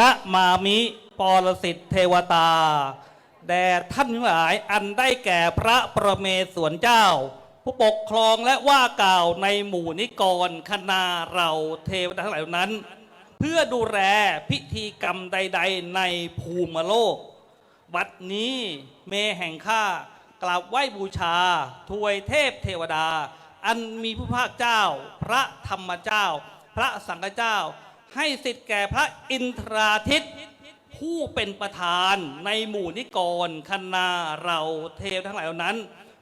ณมามิปรสิทธิเทวตา แด่ท่านทั้งหลายอันได้แก่พระประเมศวรเจ้า ผู้ปกครองและว่ากล่าวในหมู่นิกรคณาเราเทวดาทั้งหลายนั้น เพื่อดูแลพิธีกรรมใด ๆ ในภูมิโลกบัดนี้เมแห่งข้ากราบไหว้บูชาทวยเทพเทวดา อันมีผู้ภาคเจ้า พระธรรมเจ้า พระสังฆเจ้า ให้สิทธิ์แก่พระอินทราทิต ผู้เป็นประธานในหมู่นิกรคณาเราเทวทั้งหลายเหล่านั้น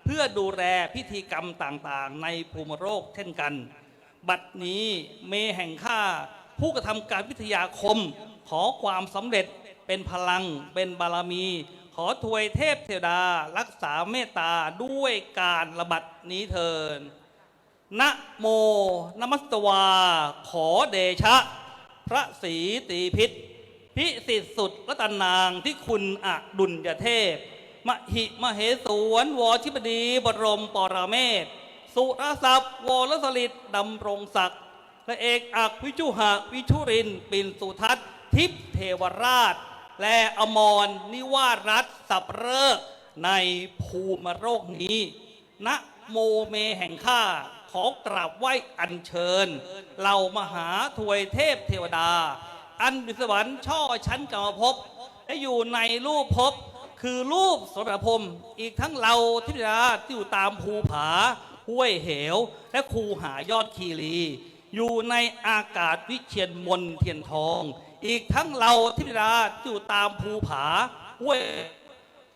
เพื่อดูแลพิธีกรรมต่างๆ ในภูมิโลกเช่นกัน บัดนี้เมแห่งข้าผู้กระทำการวิทยาคม ขอความสำเร็จเป็นพลังเป็นบารมี ขอถวยเทพเทวดารักษาเมตตาด้วยการระบัดนี้เทินนะโมนมัสตวา ขอเดชะ พระศรีตีพิษพิสิทธิสุดรัตนางที่คุณอดุลยเทพ มหิมเหสวนวชิบดีบรมปรเมศ สุรศัพท์วรสลิดดำรงศักดิ์และเอกอักวิจุหะวิชุรินปินสุทัศน์ ทิพเทวราช และอมรนิวาสรัตสับเริกในภูมิโรคนี้นะโมเมแห่งข้า ขอกราบไหว้อัญเชิญเรามหาถวยเทพเทวดา อันบิสวรรค์ช่อชั้นกรรมภพและอยู่ในรูปภพคือรูปสมรพรมอีกทั้งเราทิพยดาที่อยู่ตามภูผาห้วยเหว และคูหายอดคีรี อยู่ในอากาศวิเชียนมนเทียนทอง อีกทั้งเราทิพยดาที่อยู่ตามภูผาห้วย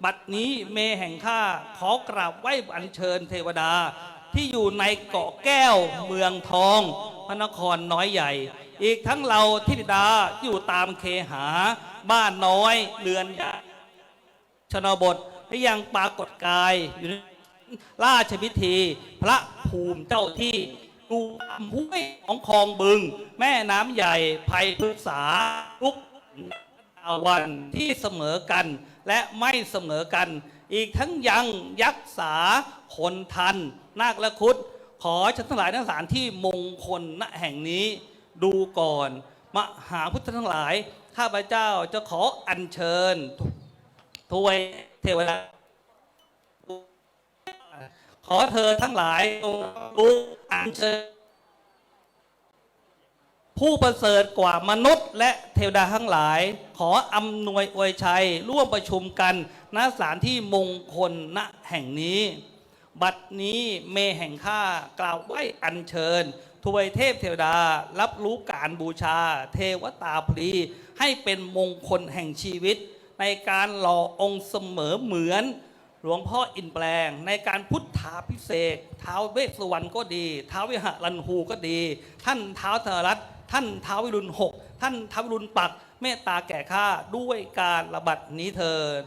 บัดนี้เมแห่งข้าขอกราบไหว้อัญเชิญเทวดา ที่อยู่ในเกาะแก้วเมืองทอง พระนครน้อยใหญ่ อีกทั้งเราทิดาที่อยู่ตามเคหา บ้านน้อยเรือนใหญ่ชนบทและยังปรากฏกายอยู่ในราชพิธี พระภูมิเจ้าที่ดูตามห้วยของคลองบึง แม่น้ำใหญ่ภัยพฤกษาทุกอาวันที่เสมอกันและไม่เสมอกัน อีกทั้งยังยักษา คนทัน นาคและคุดขอฉันทั้งหลายทั้งสารที่มงคลณแห่งนี้ดูก่อน มหาพุทธทั้งหลาย ข้าพเจ้าจะขออัญเชิญทวยเทวดาขอเธอทั้งหลายจงรู้อัญเชิญผู้ประเสริฐกว่ามนุษย์ และเทวดาทั้งหลาย ขออำนวยอวยชัย ร่วมประชุมกันณสถานที่มงคลณแห่งนี้ บัดนี้เมแห่งข้ากล่าวไหว้อัญเชิญทวยเทพเทวดา รับรู้การบูชา เทวตาพลีให้เป็นมงคลแห่งชีวิต ในการหล่อองค์เสมอเหมือน หลวงพ่ออินแปลง ในการพุทธาพิเศษท้าวเวสสุวรรณก็ดีท้าววิหารันหูก็ดี ท่านท้าวธนรัตท่านท้าววิรุณหกท่านท้าววิรุณปักเมตตาแก่ข้าด้วยการระบัดนี้เถิด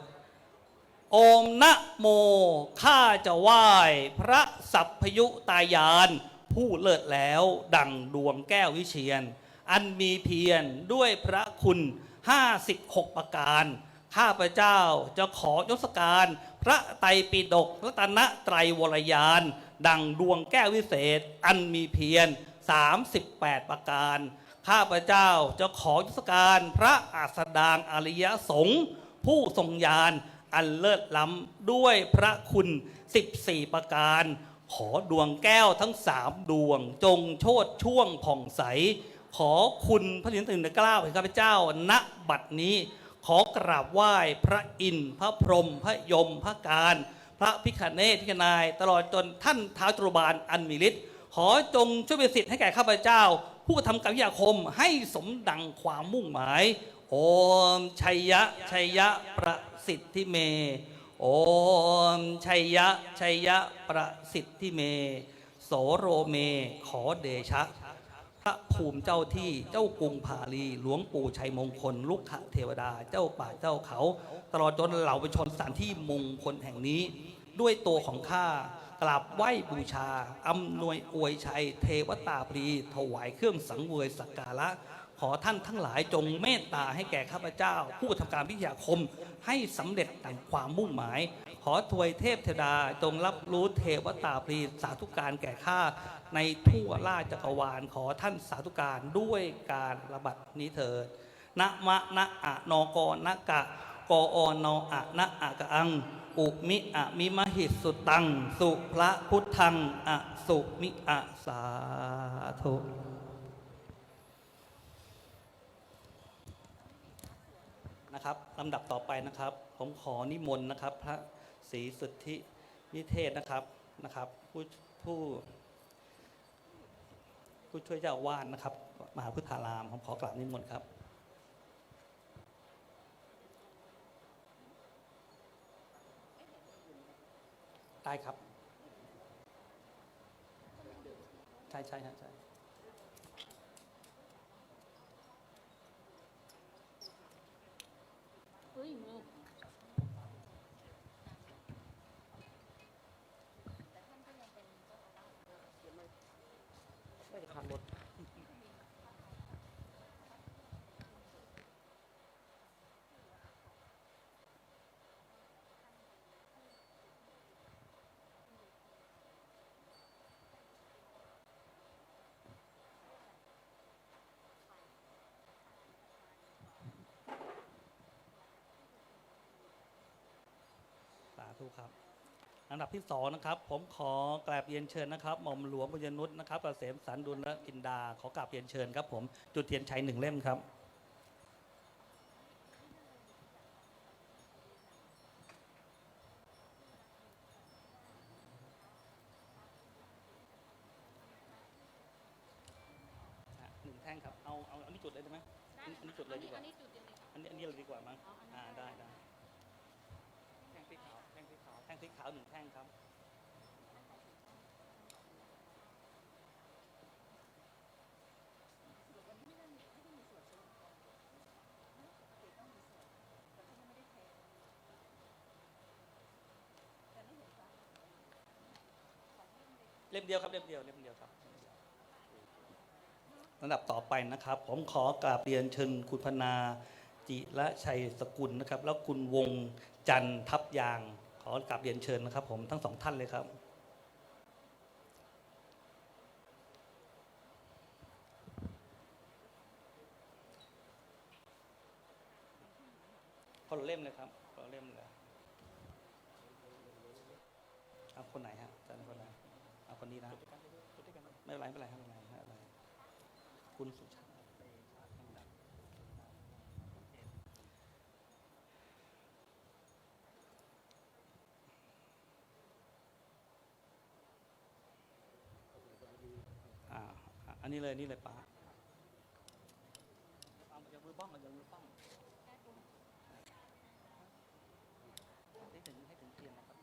โอมนะโม ข้าจะไหว้พระสัพพยุตายาน ผู้เลิศแล้ว ดังดวงแก้ววิเชียน อันมีเพียรด้วยพระคุณ 56 ประการ ข้าพเจ้าจะขอยศการพระไตรปิฎกรัตนไตรวรยาน ดังดวงแก้ววิเศษ อันมีเพียร 38 ประการ ข้าพเจ้าจะขอยศการพระอาสดางอริยสงฆ์ผู้ทรงญาณ อันเลิศล้ำด้วยพระคุณ 14 ประการ ขอดวงแก้วทั้งสามดวง จงโชดช่วงผ่องใส ขอคุณพระสินตื่นเกล้าแห่งข้าพเจ้าณบัดนี้ ขอกราบไหว้พระอินทร์พระพรหมพระยมพระการ พระพิคเนตพิคานาย ตลอดจนท่านท้าวจรบาลอันมีฤทธิ์ขอจงช่วยเป็นสิทธิ์ให้แก่ข้าพเจ้า ผู้ทำการวิทยาคมให้สมดังความมุ่งหมาย โอมชัยยะชัยยะประ สิทธิเม โอมชัยยะชัยยะประสิทธิเม โสโรเม ขอเดชะ พระภูมิเจ้าที่เจ้ากรุงพาลีหลวงปู่ชัยมงคลลูกขเทวดาเจ้าป่าเจ้าเขา ตลอดจนเหล่าประชนสถานที่มงคลแห่งนี้ ด้วยตัวของข้ากราบไหว้บูชาอำนวยอวยชัย เทวตาพรีถวายเครื่องสังเวยสักการะ ขอท่านทั้งหลายจงเมตตาให้แก่ข้าพเจ้า ผู้ทำการวิทยาคมให้สำเร็จดังความมุ่งหมาย ขอถวยเทพเทวดาจงรับรู้เทวตาพรีสาธุการแก่ข้าในทั่วราชจักรวาล ขอท่านสาธุการด้วยการระบัดนี้เถิดนะมะนะอะนอกอนะกะกออนออะนะอะกะอัง อุมิอะมิมหิสุตัง สุพระพุทธังอะสุมิอะสาธุ นะครับลำดับต่อไปนะครับ ผมขอนิมนต์นะครับ พระศรีสุทธิวิเทศนะครับนะครับ ผู้ผู้ผู้ช่วยเจ้าวาสนะครับ มหาพุทธาราม ผมขอกราบนิมนต์ครับได้ครับ ใช่ใช่ใช่ เฮ้ยมือ ไม่ได้ขับรถ สา ธุครับอันดับที่สองนะครับ ผมขอกราบเรียนเชิญนะครับหม่อมหลวงบุญยนุษย์นะครับเกษมสันดุลและกินดา ขอกราบเรียนเชิญครับ ผมจุดเทียนชัยหนึ่งเล่มครับหนึ่งแท่งครับเอาเอาอันนี้จุดเลยได้ไหมอันนี้อันนี้จุดเลยดีกว่าอันนี้จุดเดียวเลยอันนี้อันนี้เลยดีกว่ามั้งอ๋ออันนี้อ่าได้ได้ได้แท่งสีขาว แท่งสีขาวแท่ขาวหนึ่งแท่งครับ เล่มเดียวครับ เล่มเดียว เล่มเดียวครับลำดับต่อไปนะครับ ผมขอกราบเรียนเชิญคุณพนาจิระชัยสกุลนะครับ แล้วคุณวงจันทับยาง อกราบเรียนเชิญนะครับ ผมทั้งสองท่านเลยครับคนเล่มเลยครับคนเล่มเลยเอาคนไหนฮะอาจารย์คนไหนเอาคนนี้นะ ไม่เป็นไรไม่เป็นไรครับไม่เป็นไรไม่เป็นไรคุณสุชาติอ่าอะอั นนี้เลยนี่เลยป้าเอาอย่ามือบ้องอย่ามือบ้องให้ถึงให้ถึงเทียนนะครับ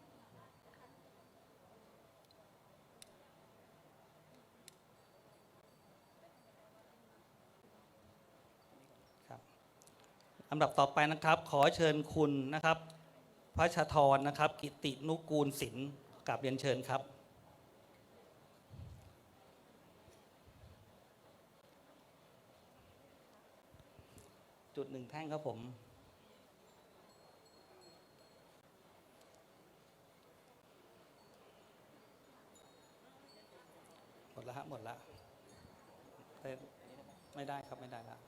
ครับลำดับต่อไปนะครับ ขอเชิญคุณนะครับ พระชาธรนะครับ กิตินุกูลศิลป์กราบเรียนเชิญครับ จุดหนึ่งแท่งครับผม หมดแล้วฮะหมดแล้วไม่ได้ครับไม่ได้แล้ว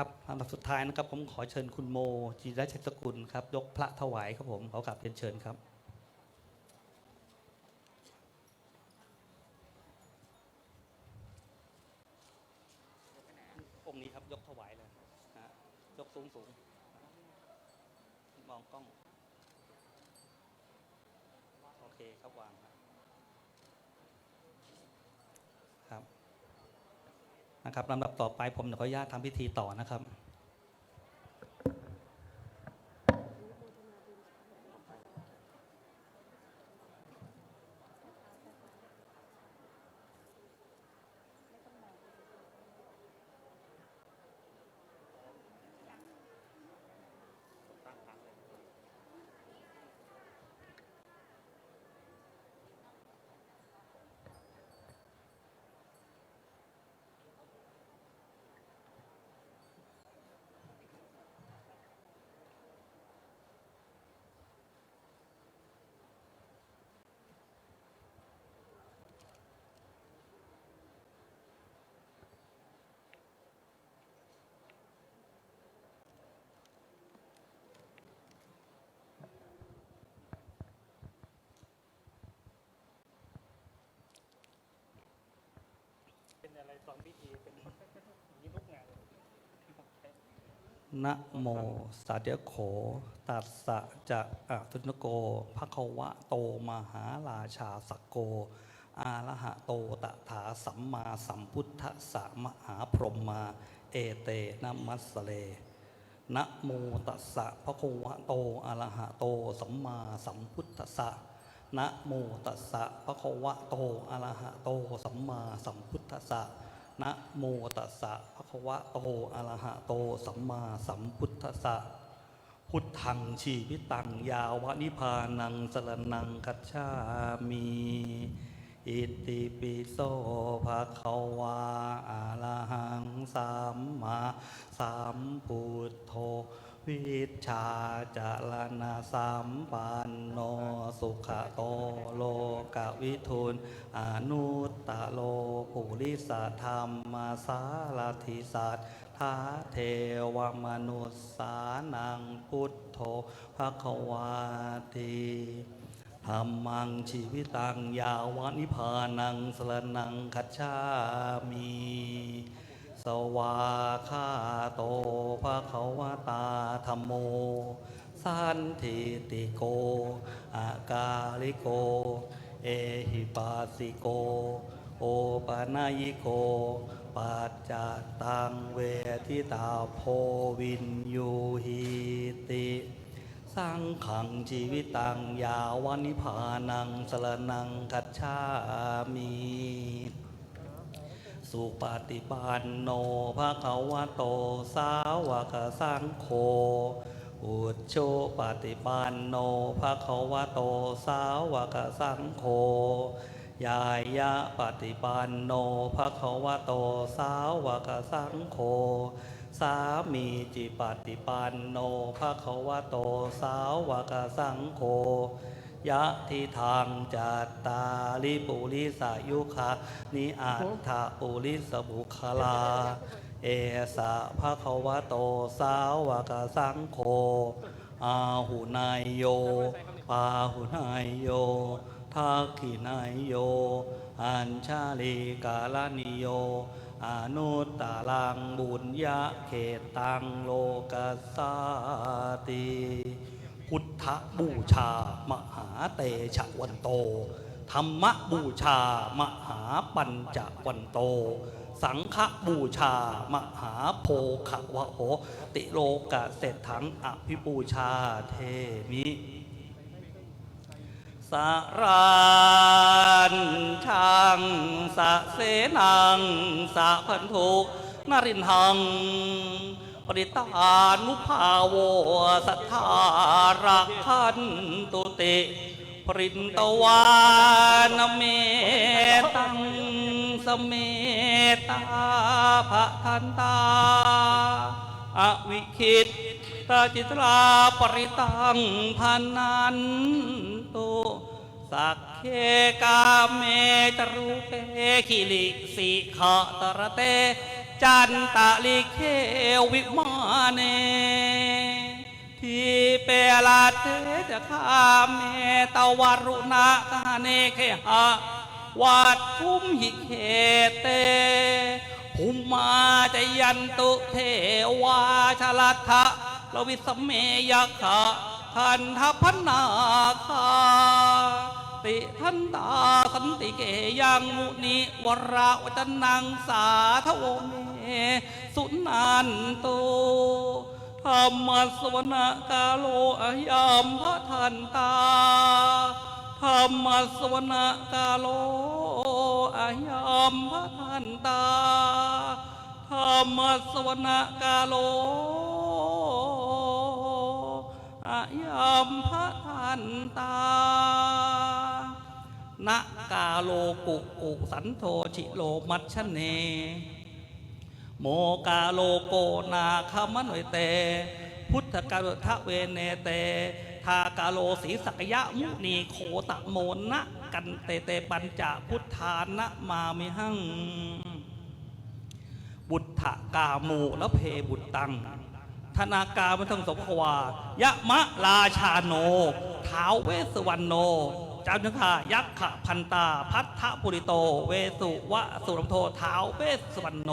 ครับลำดับสุดท้ายนะครับ ผมขอเชิญคุณโมจีรชัยสกุลครับ ยกพระถวายครับผมขอกราบเรียนเชิญครับ องค์นี้ครับยกถวายเลยนะฮะยกสูงสูงมองกล้อง โอเคครับวางครับครับ นะครับลำดับต่อไปผ มขออนุญาตทำพิธีต่อนะครับ ค นะโมสัตยโข ตัสสะจะอะตุนโกภควะโตมหาราชาสกโก อาระหะโตตถาสัมมาสัมพุทธสสะมหาพรหมา เอเตนะมัสสเลนะโมตัสสะภะคะวะโตอะระหะโต สัมมาสัมพุทธัสสะนะโมตัสสะภะคะวะโตอะระหะโต สัมมาสัมพุทธัสสะ นะโมตัสสะภะคะวะโตอะระหะโต สัมมาสัมพุทธัสสะพุทธังชีวิตัง ยาวะนิพานังสรนังกัจฉามี อิติปิโสภะคะวะอะระหังสัมมาสัมพุทโธ วิชาจารณะสัมปันโนสุขโตโลกวิทุนอนุตตะโลปุริสธรรมสารทิสัตทาเทวมนุษสานังพุทโธภควาติธรรมังชีวิตังยาวานิพานังสรนังคัจฉามิ สวาคาโตภะคะวตาธรรมโม สันทิติโก อากาลิโก เอหิปัสสิโก โอปะนายโกปัจจตังเวทิตาโพวินยูหิติสังขังชีวิตังยาวานิพานังสรนังคัจฉามิ สุปฏิปันโนภะคะวะโต สาวกสังโฆ อุจโชปฏิปันโนภะคะวะโต สาวกสังโฆ ยายะปฏิปันโนภะคะวะโต สาวกสังโฆ สามีจิปฏิปันโนภะคะวะโต สาวกสังโฆ ยะทิทางจัตตาลิปุริสายุคานิอัตถาปุริสบุคลา เอสะภะคะวะโตสาวกสังโฆอาหุนายโย ปาหุนายโยทักขินายโย อัญชาลีกาลนิโยอนุตตรังบุญญาเขตังโลกัสสาติ พุทธบูชา มหาเตชะวันโต ธรรมบูชา มหาปัญจวันโต สังฆบูชา มหาโพขวะโห ติโลกะเศรษถังอภิปูชาเทมิสารานช่างสะเสนังสะพันธุนรินหัง ปริตานุภาโวสัทธารักขันตุติปรินตวานเมตังสเมตาภะทันตาอวิคิดตาจิตราปริตังพันนันตุสักเคกาเมจรูเปคิลิสิขะตระเต จันตะลิเควิมาเนทีเปลาเทจะคาเมตวารุณะกาเนเคหะวัดภูมิหิเคเตภูมมาจยันตุเทวาชลัทะลวิสเมยขะคันทพนาคา ติทันตาสันติเกยังมุนิวราวัจนังสาทโวเมสุนันโตธรรมสวนกาโลอายัมพระทันตาธรรมสวนกาโลอายัมพระทันตาธรรมสวนกาโลอายัมพระทันตา นะกาโลกุกุสันโทชิโลมัชเน โมกาโลโกนาคามโนยเต พุทธกาลทะเวเนเต ทากาโลสีสักยะมุนีโคตะโมนะกันเตเตปัญจพุทธานะมามิหัง บุตถกาโมและเพบุตตังธนากามันทั้งสมภวายะมะราชาโนท้าวเวสสวรรณโน จามยุคายักขะพันตา พัทธปุริโต เวสุวะสุรมโทเท้าวเวสสวรรณโน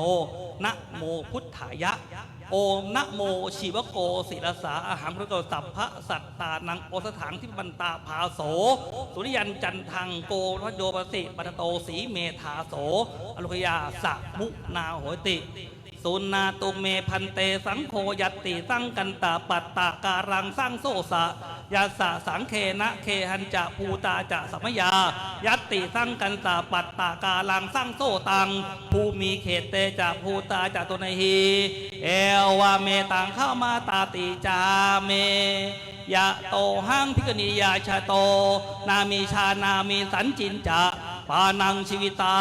นะโมพุทธายะ โอมนะโมชีวโกศิรสาอาหารพระโกสัพพะสัตตานังโอสถังที่บันตาภาโส สุริยันจันทังโกรโยปสิปัตโตสีเมธาโสอลุกยาสะมุนาโหติสุนาตุเมพันเตสังโฆยัตติสังกันตาปัตตาการังสร้างโซสะ ยาสะสังเคนะเคหันจะภูตาจะสมยา ยัตติสังกันตาปัตตาการังสร้างโซตัง ภูมีเขตเตจะภูตาจะตุนหีเอวาเมตังเข้ามาตาติจาเมยะโตหังพิกนิยาชาโต นามีชานามีสันจินจะปานังชีวิตา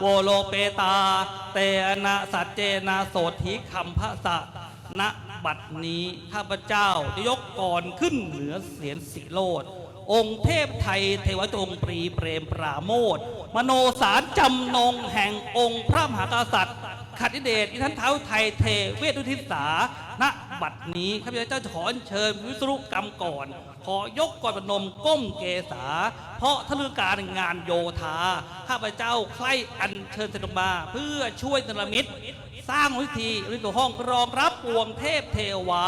โวโลเปตา เตนะสัจเจนะโสธิคัมภะสะณ บัดนี้ข้าพเจ้าจะยกก่อนขึ้นเหนือเสียนสีโลดองค์เทพไทยเทวจงปรีเปรมปราโมทมโนสารจำนงแห่งองค์พระมหากษัตริย์ขัดเดชอิทันเท้าไทยเทเวทุทิสาณบัดนี้ข้าพเจ้าขอเชิญวิสรุกรรมก่อน ขอยกก่อนปนมก้มเกษา เพราะทะลือการงานโยธา ข้าพเจ้าใคร่อัญเชิญเสด็จมา เพื่อช่วยนรมิตร สร้างวิธีริตัวห้องรองรับปวงเทพเทวา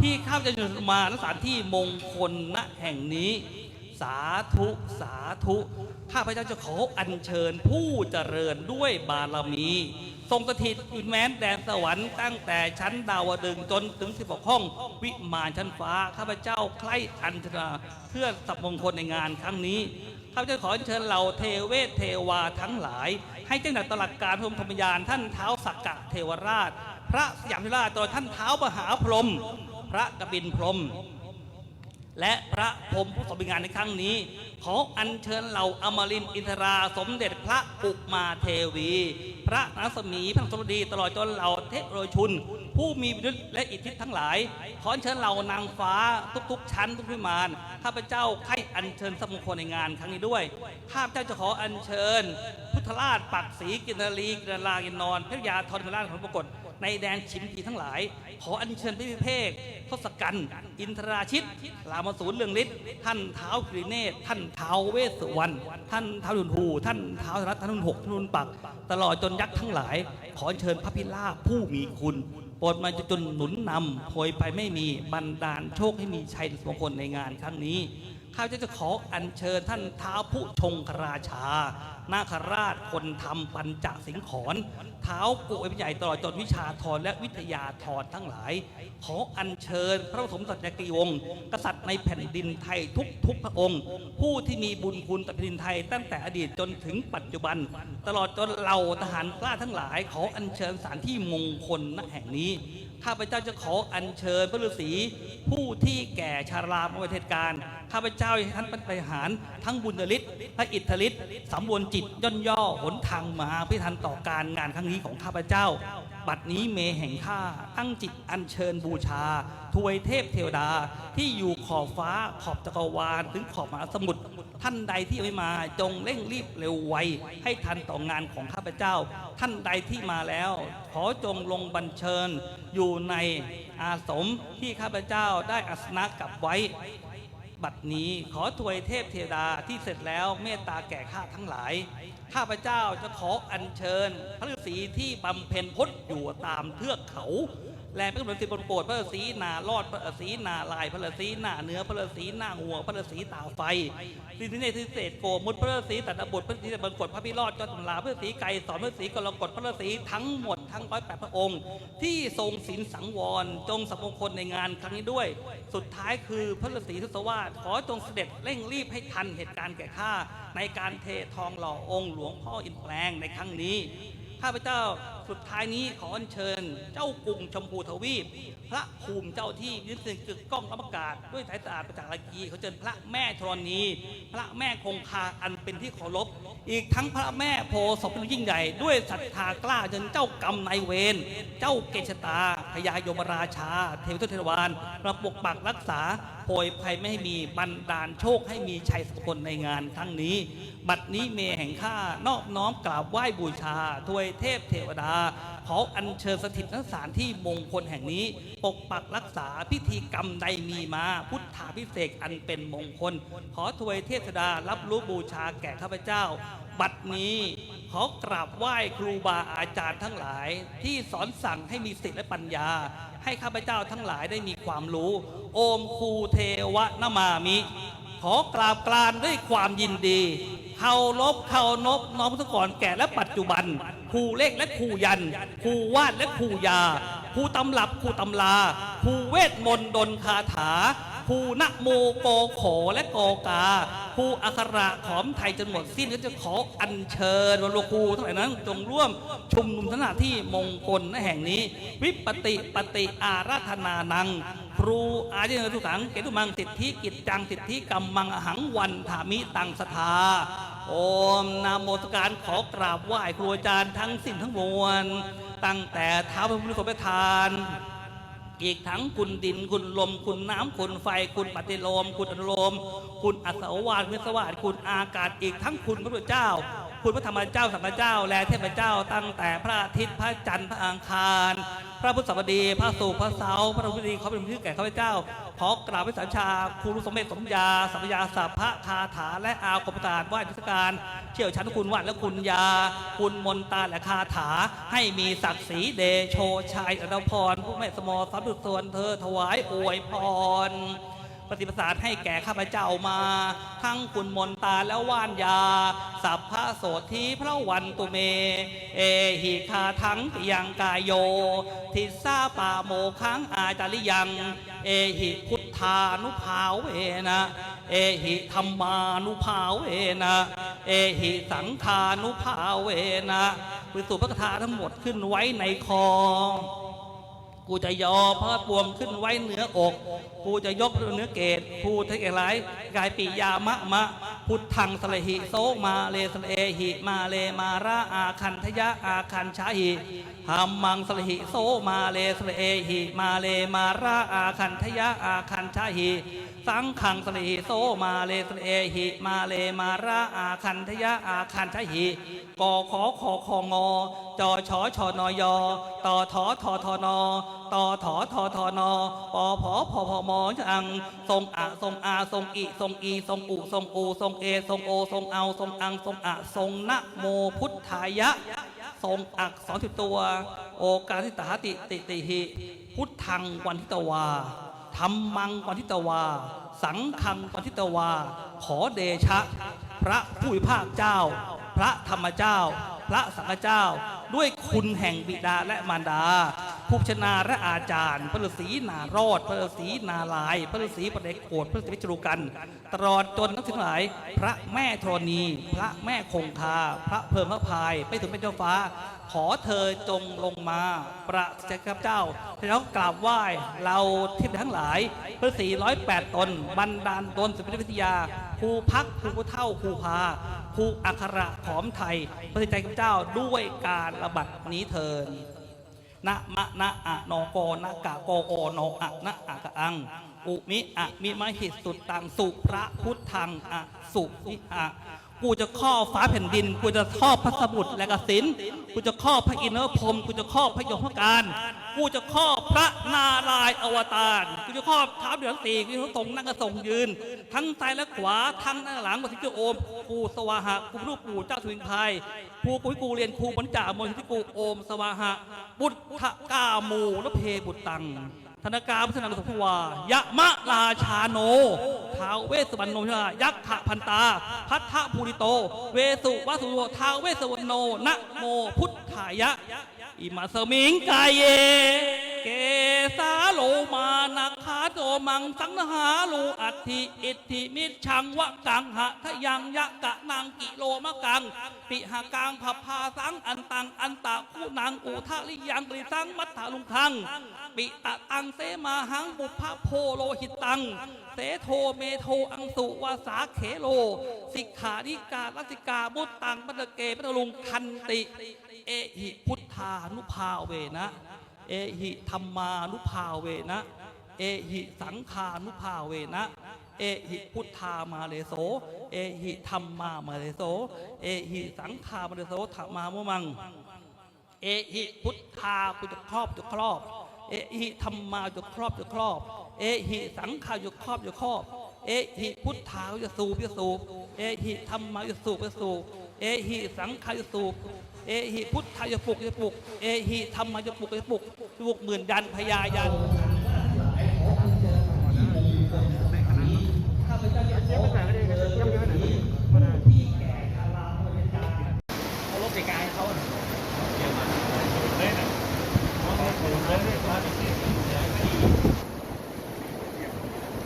ที่ข้าพเจ้าจะมาณสถานที่มงคลณแห่งนี้ สาธุสาธุข้าพเจ้าจะขออัญเชิญผู้เจริญด้วยบารมี ทรงสถิตอยู่แม้นแดนสวรรค์ตั้งแต่ชั้นดาวดึงจนถึงสิบห้อง วิมานชั้นฟ้า ข้าพเจ้าใคร่อัญเชิญเพื่อสับมงคลในงานครั้งนี้ ข้าพเจ้าขออัญเชิญเหล่าเทเวศเทวาทั้งหลาย ให้เจ้าหน้าตลักการพรหมธรรมยานท่านเท้าสักกะเทวราช พระสยามเทวราชตัวท่านเท้ามหาพรหมพระกบินพรหม และพระพรมผู้สมงานในครั้งนี้ ขออัญเชิญเหล่าอมรินอินทราสมเด็จพระอุกมาเทวี พระนัสมีพระสมดีตลอดจนเหล่าเทพโรยชุน ผู้มีบุญและอิทธิทั้งหลาย ขออัญเชิญเหล่านางฟ้าทุกๆ ชั้นทุกวิมานข้าพเจ้าใคร่อัญเชิญสมงคลในงานครั้งนี้ด้วยข้าพเจ้าจะขออัญเชิญ พุทธราชปักศรีกินรีกินนากินนอนพระยาธรรมราชของปรากฏ ในแดนชิมพีทั้งหลาย ขออัญเชิญพระพิเภกทศกัณฐ์อินทราชิตรามสูรเรืองฤทธิ์ท่านเท้ากรีเนศท่านเท้าเวสสุวรรณท่านเท้าดุนหูท่านเท้าธรัตท่านุนหกท่านนุนปัก ตลอดจนยักษ์ทั้งหลาย ขอเชิญพระพิราผู้มีคุณโปรดมาจนหนุนนำโพยไปไม่มีบันดาลโชคให้มีชัยมงคลในงานครั้งนี้ ข้าพเจ้าจะขออัญเชิญท่านท้าวผู้ชงคราชา นาคราชคนทำปัญจสิงขรเท้ากุเอพใหญ่ตลอดจนวิชาธรและวิทยาธรทั้งหลาย ขออัญเชิญพระสมสัจจกรีวงศ์กษัตริย์ในแผ่นดินไทยทุกทุกพระองค์ ผู้ที่มีบุญคุณต่อแผ่นดินไทย ตั้งแต่อดีตจนถึงปัจจุบัน ตลอดจนเหล่าทหารกล้าทั้งหลาย ขออัญเชิญสถานที่มงคลณแห่งนี้ ข้าพเจ้าจะขออัญเชิญพระฤาษีผู้ที่แก่ชารามาประเทศการข้าพเจ้าให้ท่านบริหาร ทั้งบุญฤทธิ์พระอิทธิฤทธิ์สำวนจิตย่นย่อหนทางมาพิทันต่อการงานครั้งนี้ของข้าพเจ้า บัดนี้เมแห่งข้าตั้งจิตอัญเชิญบูชา ทวยเทพเทวดาที่อยู่ขอบฟ้าขอบจักรวาลถึงขอบมหาสมุทรท่านใดที่ไม่มาจงเร่งรีบเร็วไวให้ทันต่องานของข้าพเจ้า ท่านใดที่มาแล้ว ขอจงลงบัญเชิญอยู่ในอาสมที่ข้าพเจ้าได้อัสนะกับไว้ บัดนี้ขอถวยเทพเทวดาที่เสร็จแล้วเมตตาแก่ข้าทั้งหลาย ข้าพเจ้าจะขออัญเชิญ พระฤาษีที่บำเพ็ญพจน์อยู่ตามเทือกเขา และพระฤาษีบนโปรดพระฤาษีนารอดพระฤาษีนาลายพระฤาษีหนาเนื้อพระฤาษีหนาหัวพระฤาษีตาไฟสิทธิเนติเศษโกมุตพระฤาษีตัดบุตรพระฤาษีบังกฎพระพิรอดจอมตำราพระฤาษีไก่สอนพระฤาษีกรกฎพระฤาษีทั้งหมดทั้งร้อยแปดพระองค์ ที่ทรงศีลสังวรจงสมมงคลในงานครั้งนี้ด้วย สุดท้ายคือพระฤาษีทศวาสขอจงเสด็จเร่งรีบให้ทันเหตุการณ์แก่ข้าในการเททองหล่อองค์หลวงพ่ออินแปลงในครั้งนี้ ข้าพเจ้าสุดท้ายนี้ขออัญเชิญ เจ้ากรุงชมพูทวีป พระภูมิเจ้าที่ยึดสิ่งกึกก้องรับอากาศด้วยสายสะอาดประจักษ์ลกีเขาเชิญพระแม่ธรณี พระแม่คงคาอันเป็นที่เคารพอีกทั้งพระแม่โพศพเป็นยิ่งใหญ่ ด้วยศรัทธากล้าจนเจ้ากรรมนายเวรเจ้าเกชตา พญายมราชา เทวทูตเทววานมาปกปักรักษาโปรยภัยไม่ให้มีบันดาลโชคให้มีชัยสกลในงานครั้งนี้ บัดนี้เมแห่งข้านอบน้อมกราบไหว้บูชาทวยเทพเทวดา ขออัญเชิญสถิตณสานที่มงคลแห่งนี้ ปกปักรักษาพิธีกรรมใดมีมา พุทธาพิเศษอันเป็นมงคล ขอทวยเทพดารับรู้บูชาแก่ข้าพเจ้า บัดนี้ ขอกราบไหว้ครูบาอาจารย์ทั้งหลาย ที่สอนสั่งให้มีสิทธิและปัญญา ให้ข้าพเจ้าทั้งหลายได้มีความรู้ โอมครูเทวะนามามิ ขอกราบกรานด้วยความยินดีเคารพเคารพน้อมทุกก่อนแก่และปัจจุบันครูเลขและครูยันครูวาดและครูยาครูตำรับครูตำลาครูเวทมนต์ดนคาถาครูนะโมโกโขและโกกา ครูอักขระขอมไทยจนหมดสิ้นก็จะขออัญเชิญวันโลครูทั้งหลายนั้น จงร่วมชุมนุมสถานที่มงคลณแห่งนี้ วิปติปฏิอาราธนานัง ครูอาจารย์ทุสังเกตุมังติดที่กิจจังติดที่กรรมังอหังวันถามิตังสทาโอมนามโมสการขอกราบไหว้ครูอาจารย์ทั้งสิ้นทั้งมวลตั้งแต่เท้าพระพุทธสมทาน อีกทั้งคุณดินคุณลม คุณน้ำคุณไฟ คุณปฏิโลม คุณอนุโลม คุณอัศวาสคุณสวาสดิ์คุณอากาศ อีกทั้งคุณพระพุทธเจ้า คุณพระธรรมเจ้าสัมมาเจ้า และเทพเจ้า ตั้งแต่พระอาทิตย์พระจันทร์พระอังคาร พระพุทธสวัสดี พระสุขพระเสาพระพุทธดีเขาเป็นชื่อแก่ข้าพเจ้า ขอกราบวิสาชาครูสมเด็จสมยาสัมยาสัพพะคาถาและอาวกปตาไหว้พิธการเชี่ยวชันคุณวัดและคุณยา คุณมนตาและคาถา ให้มีศักดิ์ศรีเดโชชัยอรพรผู้แม่สมอสัมดุส่วนเธอถวายอวยพร ปฏิปสารให้แก่ข้าพเจ้ามา ทั้งคุณมนตาและว่านยา สัพพะโสธีพระวันตุเม เอหิคาทั้งปิยังกายโย ทิสาปาโมคังอาจาริยัง เอหิพุทธานุภาเวนะ เอหิธรรมานุภาเวนะ เอหิสังฆานุภาเวนะวิสุทธิพระคาถาทั้งหมดขึ้นไว้ในคอ กูจะยอพ่อปวงขึ้นไว้เหนืออก กูจะยกเนื้อเกตกูทะเกไรกายปียามะมะ พุทธังสเลหิโซมาเลสเลหิมาเลมาระอาคันทยะอาคันชาหิหัมมังสเลหิโซมาเลสเลหิมาเลมาระอาคันทยะอาคันชาหิสังขังสเลหิโซมาเลสเลหิมาเลมาระอาคันทยะอาคันชาหิกอขอคอคองอจอชอชอนอยต่อทอทอทอนอต่อถอทอทอนอปอพอพอพอมอจังทรงอะทรงอาทรงอิทรงอีทรงอุทรงอูทรงเอทรงโอทรงเอาทรงอังทรงอะทรงนะโมพุทธายะ ทรงอักษรสิบตัว โอกาสิตาติติติหิ พุทธังวันทิตวาธรรมังวันทิตวา สังฆังวันทิตวา ขอเดชะ พระผู้พิพากเจ้า พระธรรมเจ้า พระสังฆเจ้า ด้วยคุณแห่งบิดาและมารดา ผู้ชนาและอาจารย์ พระฤาษีนารอด พระฤาษีนาลาย พระฤาษีประเดกโกรธพระฤาษีวิจรุกัน ตลอดจนทั้งหลาย พระแม่ธรณี พระแม่คงคา พระเพิ่มพระพาย ไปถึงเป็นเจ้าฟ้า ขอเธอจงลงมาประเจ้าเจ้าแล้วกราบไหว้เราเทพทั้งหลาย พระสี่ร้อยแปดตนบรรดาลตนสุพิวิทยาครูพักครูผู้เท่าครูพาครูอักขระขอมไทย พระสิทธิใจข้าพเจ้าด้วยการระบัดนี้เทิน นะมะนะอะนโกนะกะโกโอนอะนะอะกะอัง อุมิอะมิมหิสุดตังสุพระพุทธังอะสุนิอะ กูจะครอบฟ้าแผ่นดิน กูจะครอบพระสมุทรและกสินกูจะครอบพระอินทร์พรมกูจะครอบพระยมพระการ กูจะครอบพระนารายอวตารกูจะครอบเท้าเดือดสี่กูจะทรงนั่งกระทรงยืน ทั้งซ้ายและขวาทั้งหน้าหลังมาที่เจ้าโอม กูสวาหะกูรูปปู่เจ้าสวิงพายกูกุยกูเรียนครูบรรจามนที่กูโอมสวาหะบุตรกาโมและเพบุตรตัง ธนกาพุทธนาสุภวายะมะราชาโนท้าวเวสสวรรณโนชายักขะพันตา พัทธภูริโต เวสุวัสุโทท้าวเวสสวรรณโนนะโมพุทธายะ อิมาสมิงกายเย เกสาโลมานาคาโตมังสังนหาลูอัติอิทธิมิชังวะกังหะทะยังยะกะนังกิโลมะกัง ปิหากังพัพพาสังอันตังอันตะคู่นางอุทะลิยังกริสังมัทธาลุงคัง ปิตะตังเสมาหังบุพโพโลหิตตัง เสโทเมโทอังสุวาสาเขโล สิกขาธิกาลัสิกาบุตตังปัตเกปัตลุงคันติ เอหิพุานุภาเวนะ เอหิธรรมานุภาเวนะ เอหิสังขานุภาเวนะ เอหิพุทธามาเลโส เอหิธรรมามาเลโส เอหิสังขามาเลโสธรรมามุมัง เอหิพุทธากูจะครอบจะครอบ เอหิธรรมาจะครอบจะครอบ เอหิสังขาจะครอบจะครอบ เอหิพุทธาจะสูบจะสูบ เอหิธรรมาจะสูบจะสูบ เอหิสังขาจะสูบ เอหิพุทธาจะปลุกจะปลุก เอหิธรรมาจะปลุกจะปลุกยปุกหมื่นยันพญายัน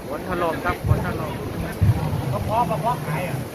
ฝนถล่มครับฝนถล่มก็เพาะก็เพาะขายอะ